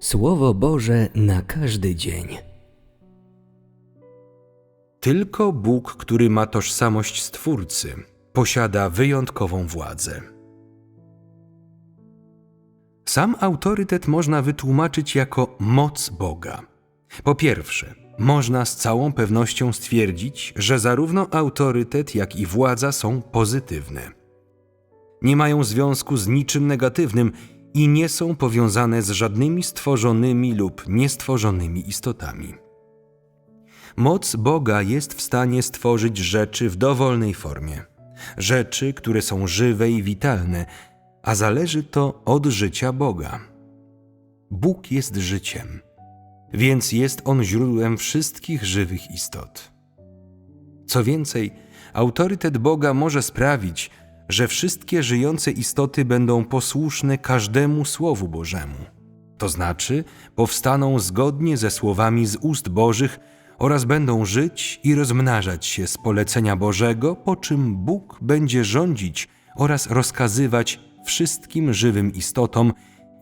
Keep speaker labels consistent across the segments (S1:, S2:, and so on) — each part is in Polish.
S1: Słowo Boże na każdy dzień.
S2: Tylko Bóg, który ma tożsamość Stwórcy, posiada wyjątkową władzę. Sam autorytet można wytłumaczyć jako moc Boga. Po pierwsze, można z całą pewnością stwierdzić, że zarówno autorytet, jak i władza są pozytywne. Nie mają związku z niczym negatywnym i nie są powiązane z żadnymi stworzonymi lub niestworzonymi istotami. Moc Boga jest w stanie stworzyć rzeczy w dowolnej formie. Rzeczy, które są żywe i witalne, a zależy to od życia Boga. Bóg jest życiem, więc jest On źródłem wszystkich żywych istot. Co więcej, autorytet Boga może sprawić, że wszystkie żyjące istoty będą posłuszne każdemu Słowu Bożemu. To znaczy, powstaną zgodnie ze słowami z ust Bożych oraz będą żyć i rozmnażać się z polecenia Bożego, po czym Bóg będzie rządzić oraz rozkazywać wszystkim żywym istotom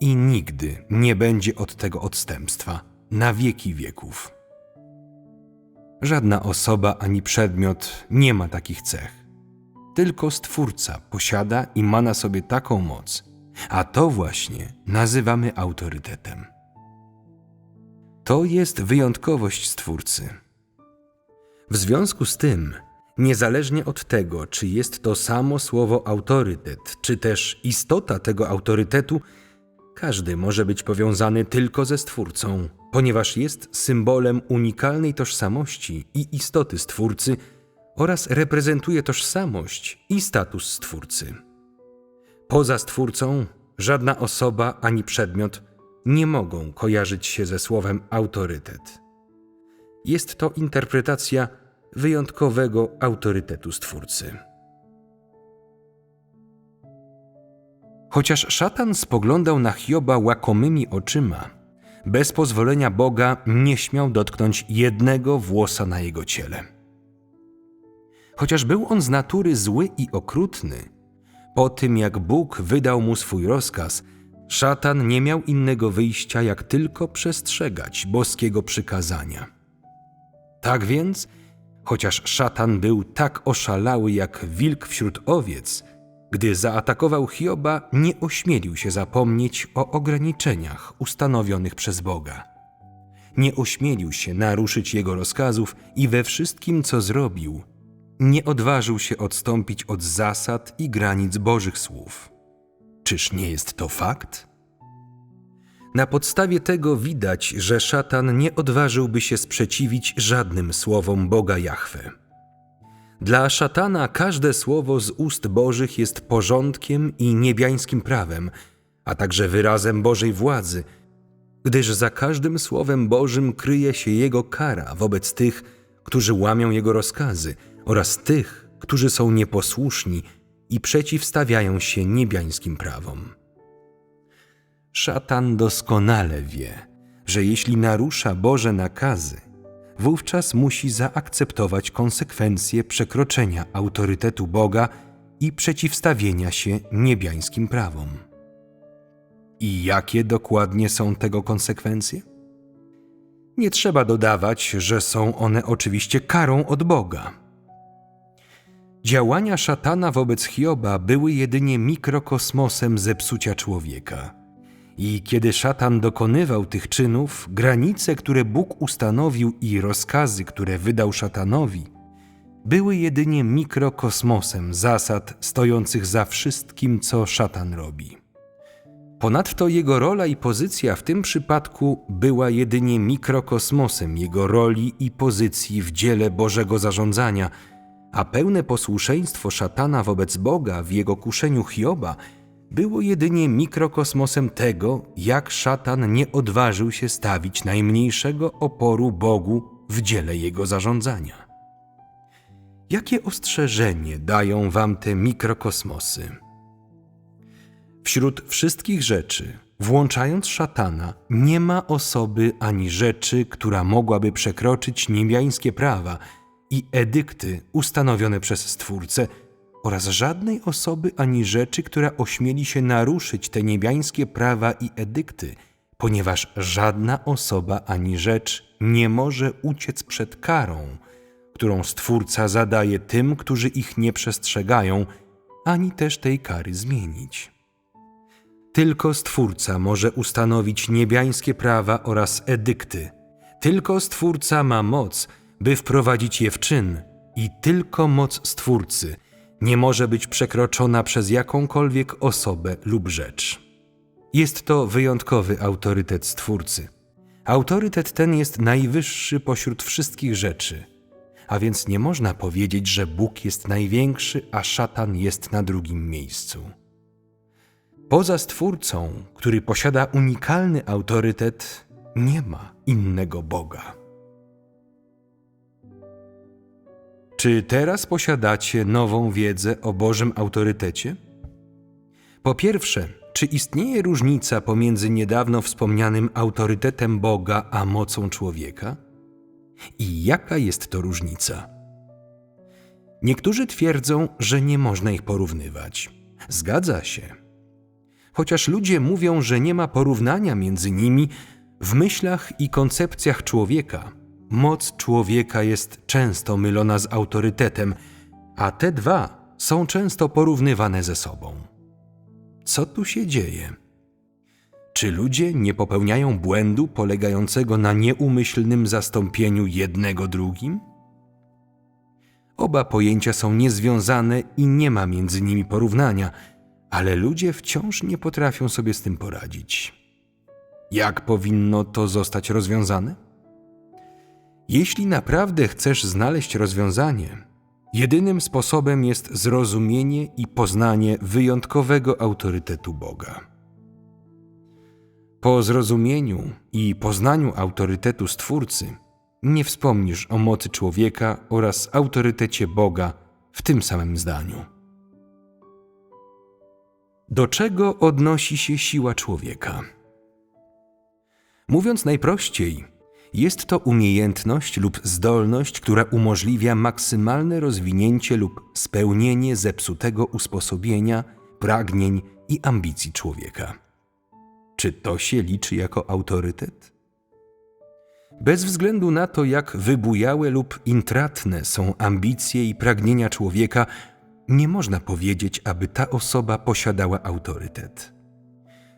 S2: i nigdy nie będzie od tego odstępstwa na wieki wieków. Żadna osoba ani przedmiot nie ma takich cech. Tylko Stwórca posiada i ma na sobie taką moc, a to właśnie nazywamy autorytetem. To jest wyjątkowość Stwórcy. W związku z tym, niezależnie od tego, czy jest to samo słowo autorytet, czy też istota tego autorytetu, każdy może być powiązany tylko ze Stwórcą, ponieważ jest symbolem unikalnej tożsamości i istoty Stwórcy oraz reprezentuje tożsamość i status Stwórcy. Poza Stwórcą żadna osoba ani przedmiot nie mogą kojarzyć się ze słowem autorytet. Jest to interpretacja wyjątkowego autorytetu Stwórcy. Chociaż szatan spoglądał na Hioba łakomymi oczyma, bez pozwolenia Boga nie śmiał dotknąć jednego włosa na jego ciele. Chociaż był on z natury zły i okrutny, po tym jak Bóg wydał mu swój rozkaz, szatan nie miał innego wyjścia, jak tylko przestrzegać boskiego przykazania. Tak więc, chociaż szatan był tak oszalały jak wilk wśród owiec, gdy zaatakował Hioba, nie ośmielił się zapomnieć o ograniczeniach ustanowionych przez Boga. Nie ośmielił się naruszyć jego rozkazów i we wszystkim, co zrobił, nie odważył się odstąpić od zasad i granic Bożych słów. Czyż nie jest to fakt? Na podstawie tego widać, że szatan nie odważyłby się sprzeciwić żadnym słowom Boga Jahwe. Dla szatana każde słowo z ust Bożych jest porządkiem i niebiańskim prawem, a także wyrazem Bożej władzy, gdyż za każdym słowem Bożym kryje się jego kara wobec tych, którzy łamią jego rozkazy oraz tych, którzy są nieposłuszni i przeciwstawiają się niebiańskim prawom. Szatan doskonale wie, że jeśli narusza Boże nakazy, wówczas musi zaakceptować konsekwencje przekroczenia autorytetu Boga i przeciwstawienia się niebiańskim prawom. I jakie dokładnie są tego konsekwencje? Nie trzeba dodawać, że są one oczywiście karą od Boga. Działania szatana wobec Hioba były jedynie mikrokosmosem zepsucia człowieka. I kiedy szatan dokonywał tych czynów, granice, które Bóg ustanowił i rozkazy, które wydał szatanowi, były jedynie mikrokosmosem zasad stojących za wszystkim, co szatan robi. Ponadto jego rola i pozycja w tym przypadku była jedynie mikrokosmosem jego roli i pozycji w dziele Bożego zarządzania, a pełne posłuszeństwo szatana wobec Boga w jego kuszeniu Hioba było jedynie mikrokosmosem tego, jak szatan nie odważył się stawić najmniejszego oporu Bogu w dziele jego zarządzania. Jakie ostrzeżenie dają wam te mikrokosmosy? Wśród wszystkich rzeczy, włączając szatana, nie ma osoby ani rzeczy, która mogłaby przekroczyć niebiańskie prawa i edykty ustanowione przez Stwórcę, oraz żadnej osoby ani rzeczy, która ośmieli się naruszyć te niebiańskie prawa i edykty, ponieważ żadna osoba ani rzecz nie może uciec przed karą, którą Stwórca zadaje tym, którzy ich nie przestrzegają, ani też tej kary zmienić. Tylko Stwórca może ustanowić niebiańskie prawa oraz edykty. Tylko Stwórca ma moc, by wprowadzić je w czyn, i tylko moc Stwórcy nie może być przekroczona przez jakąkolwiek osobę lub rzecz. Jest to wyjątkowy autorytet Stwórcy. Autorytet ten jest najwyższy pośród wszystkich rzeczy, a więc nie można powiedzieć, że Bóg jest największy, a szatan jest na drugim miejscu. Poza Stwórcą, który posiada unikalny autorytet, nie ma innego Boga. Czy teraz posiadacie nową wiedzę o Bożym autorytecie? Po pierwsze, czy istnieje różnica pomiędzy niedawno wspomnianym autorytetem Boga a mocą człowieka? I jaka jest to różnica? Niektórzy twierdzą, że nie można ich porównywać. Zgadza się. Chociaż ludzie mówią, że nie ma porównania między nimi, w myślach i koncepcjach człowieka moc człowieka jest często mylona z autorytetem, a te dwa są często porównywane ze sobą. Co tu się dzieje? Czy ludzie nie popełniają błędu polegającego na nieumyślnym zastąpieniu jednego drugim? Oba pojęcia są niezwiązane i nie ma między nimi porównania, ale ludzie wciąż nie potrafią sobie z tym poradzić. Jak powinno to zostać rozwiązane? Jeśli naprawdę chcesz znaleźć rozwiązanie, jedynym sposobem jest zrozumienie i poznanie wyjątkowego autorytetu Boga. Po zrozumieniu i poznaniu autorytetu Stwórcy, nie wspomnisz o mocy człowieka oraz autorytecie Boga w tym samym zdaniu. Do czego odnosi się siła człowieka? Mówiąc najprościej, jest to umiejętność lub zdolność, która umożliwia maksymalne rozwinięcie lub spełnienie zepsutego usposobienia, pragnień i ambicji człowieka. Czy to się liczy jako autorytet? Bez względu na to, jak wybujałe lub intratne są ambicje i pragnienia człowieka, nie można powiedzieć, aby ta osoba posiadała autorytet.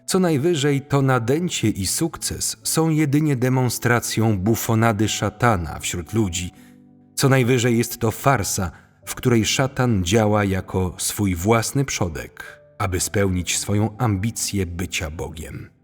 S2: Co najwyżej to nadęcie i sukces są jedynie demonstracją bufonady szatana wśród ludzi. Co najwyżej jest to farsa, w której szatan działa jako swój własny przodek, aby spełnić swoją ambicję bycia Bogiem.